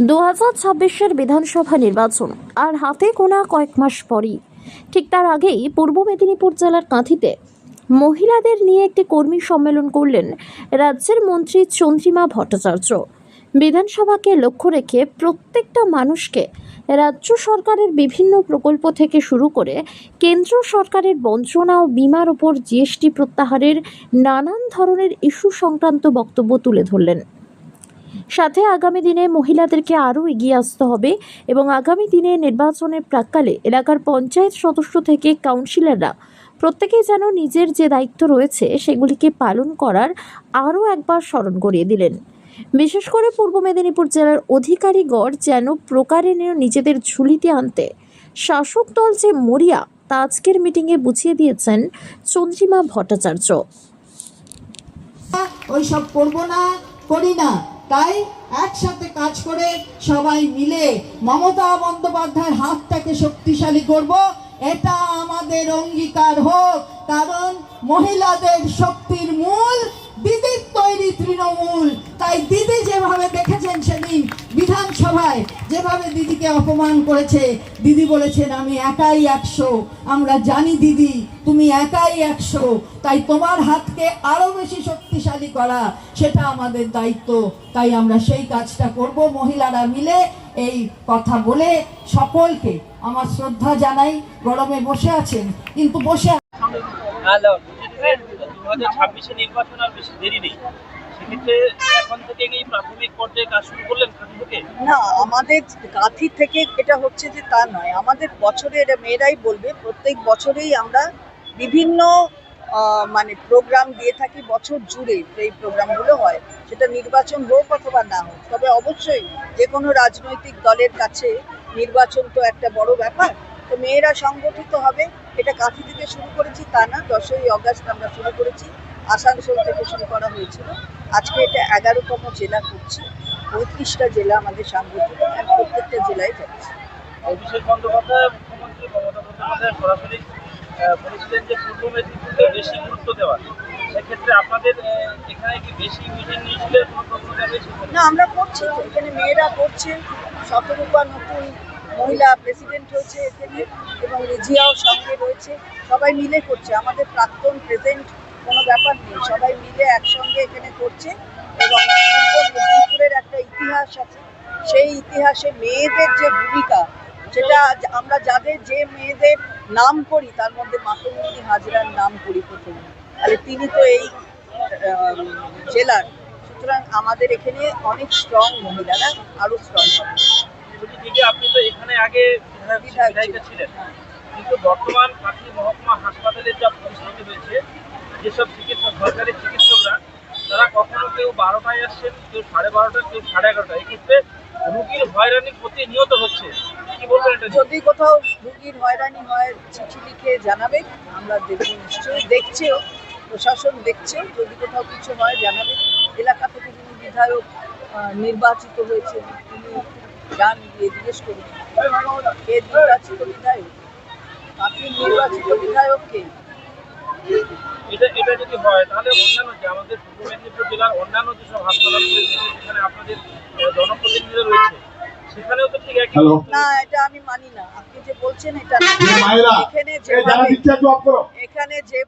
দু হাজার ছাব্বিশের বিধানসভা নির্বাচন আর হাতে গোনা কয়েক মাস পরই। ঠিক তার আগেই পূর্ব মেদিনীপুর জেলার কাঁথিতে মহিলাদের নিয়ে একটি কর্মী সম্মেলন করলেন রাজ্যের মন্ত্রী চন্দ্রিমা ভট্টাচার্য। বিধানসভাকে লক্ষ্য রেখে প্রত্যেকটা মানুষকে রাজ্য সরকারের বিভিন্ন প্রকল্প থেকে শুরু করে কেন্দ্র সরকারের বঞ্চনা ও বিমার উপর জিএসটি প্রত্যাহারের নানান ধরনের ইস্যু সংক্রান্ত বক্তব্য তুলে ধরলেন। সাথে আগামী দিনে মহিলাদেরকে আরও এগিয়ে আসতে হবে এবং আগামী দিনে নির্বাচনের প্রাককালে এলাকার পঞ্চায়েত সদস্য থেকে কাউন্সিলররা প্রত্যেকেই যেন নিজের যে দায়িত্ব রয়েছে সেগুলিকে পালন করার আরও একবার স্মরণ করিয়ে দিলেন। বিশেষ করে পূর্ব মেদিনীপুর জেলার অধিকারীগড় যেন প্রকারে নিজেদের ঝুলিতে আনতে শাসক দল যে মরিয়া তা আজকের মিটিংয়ে বুঝিয়ে দিয়েছেন চন্দ্রিমা ভট্টাচার্য। ওইসব করব না, করি না। তাই একসাথে কাজ করে সবাই মিলে মমতা বন্দ্যোপাধ্যায়ের হাতটাকে শক্তিশালী করব। এটা আমাদের অঙ্গীকার হোক, কারণ মহিলাদের শক্তির মূল, দিদির তৈরি তৃণমূল। তাই দিদি যেভাবে দেখেছেন সেদিন বিধানসভায় যেভাবে দিদিকে অপমান করেছে, দিদি বলেছেন, আমি একাই একশো। আমরা জানি দিদি, তুমি একাই একশো। তাই তোমার হাতকে আরও বেশি শক্তিশালী করা, সেটা আমাদের দায়িত্ব। তাই আমরা সেই কাজটা করব। মহিলারা মিলে এই কথা বলে সকলকে আমার শ্রদ্ধা জানাই। গরমে বসে আছেন, কিন্তু বসে হাজার ছাব্বিশে নির্বাচন আর বেশি দেরি নেই। সেক্ষেত্রে না, আমাদের গাঁথি থেকে এটা হচ্ছে যে তা নয়। আমাদের বছরে এটা মেয়েরাই বলবে, প্রত্যেক বছরেই আমরা বিভিন্ন মানে প্রোগ্রাম দিয়ে থাকি বছর জুড়ে এই প্রোগ্রামগুলো হয়। সেটা নির্বাচন হোক অথবা না হোক, তবে অবশ্যই যে কোনো রাজনৈতিক দলের কাছে নির্বাচন তো একটা বড় ব্যাপার। তো মেয়েরা সংগঠিত হবে এটা কাঁথি থেকে শুরু করেছি তা না দশই অগাস্ট আমরা শুরু করেছি আসানসোল থেকে শুরু করা হয়েছিল। আজকে এটা এগারোতম জেলা করছি পঁয়ত্রিশটা জেলা আমাদের সাংগঠনিক আর প্রত্যেকটা জেলায় যাচ্ছে। অভিষেক বন্দ্যোপাধ্যায় মুখ্যমন্ত্রী মমতা বন্দ্যোপাধ্যায় সরাসরি বলেছিলেন যে পূর্ব মেদিনীপুরকে বেশি গুরুত্ব দেওয়া। সেক্ষেত্রে আপনাদের এখানে কি বেশি মিটিং নিয়েছিলেন না আমরা করছি এখানে মেয়েরা করছে শতরূপা নতুন মহিলা প্রেসিডেন্ট হয়েছে এখানে এবং রেজিয়াও সঙ্গে রয়েছে। সবাই মিলে করছে। আমাদের প্রাক্তন প্রেজেন্ট কোনো ব্যাপার নেই। সবাই মিলে একসঙ্গে এখানে করছে এবং মেদিনীপুরের একটা ইতিহাস আছে। সেই ইতিহাসে মেয়েদের যে ভূমিকা, সেটা আমরা যাদের যে মেয়েদের নাম করি, তার মধ্যে মাতঙ্গিনী হাজরার নাম করি প্রথমে। তাহলে তিনি তো এই জেলার। সুতরাং আমাদের এখানে অনেক স্ট্রং মহিলারা আরও স্ট্রং হবে। আপনি তো এখানে আগে বিধায়ক ছিলেন। কিন্তু বর্তমান কাঠি মহকুমা হাসপাতালের যা পরিস্থিতি হয়েছে যেসব চিকিৎসক সরকারি চিকিৎসকরা তারা কখনো কেউ বারোটায় আসছেন কেউ সাড়ে বারোটা কেউ সাড়ে এগারোটা। এক্ষেত্রে রুগীর হয়রানি প্রতিনিয়ত হচ্ছে। কি বলবেন এটা যদি কোথাও রুগীর হয়রানি হয় চিঠি লিখে জানাবে আমরা দেখব নিশ্চয়ই। দেখছেও প্রশাসন দেখছে যদি কোথাও কিছু হয় জানাবে। এলাকা থেকে যিনি বিধায়ক নির্বাচিত হয়েছে তিনি দিয়ে জিজ্ঞেস করুন কে নির্বাচিত বিধায়ক? আপনি নির্বাচিত বিধায়ককে? এটা এটা যদি হয় তাহলে অন্যান্য যে আমাদের পূর্ব মেদিনীপুর জেলার অন্যান্য যেসব হাসপাতাল রয়েছে যেখানে আপনাদের জনপ্রতিনিধিরা রয়েছে সেখানেও তো ঠিক একই না এটা আমি মানি না। আপনি যে বলছেন এটা এখানে করো। এখানে যে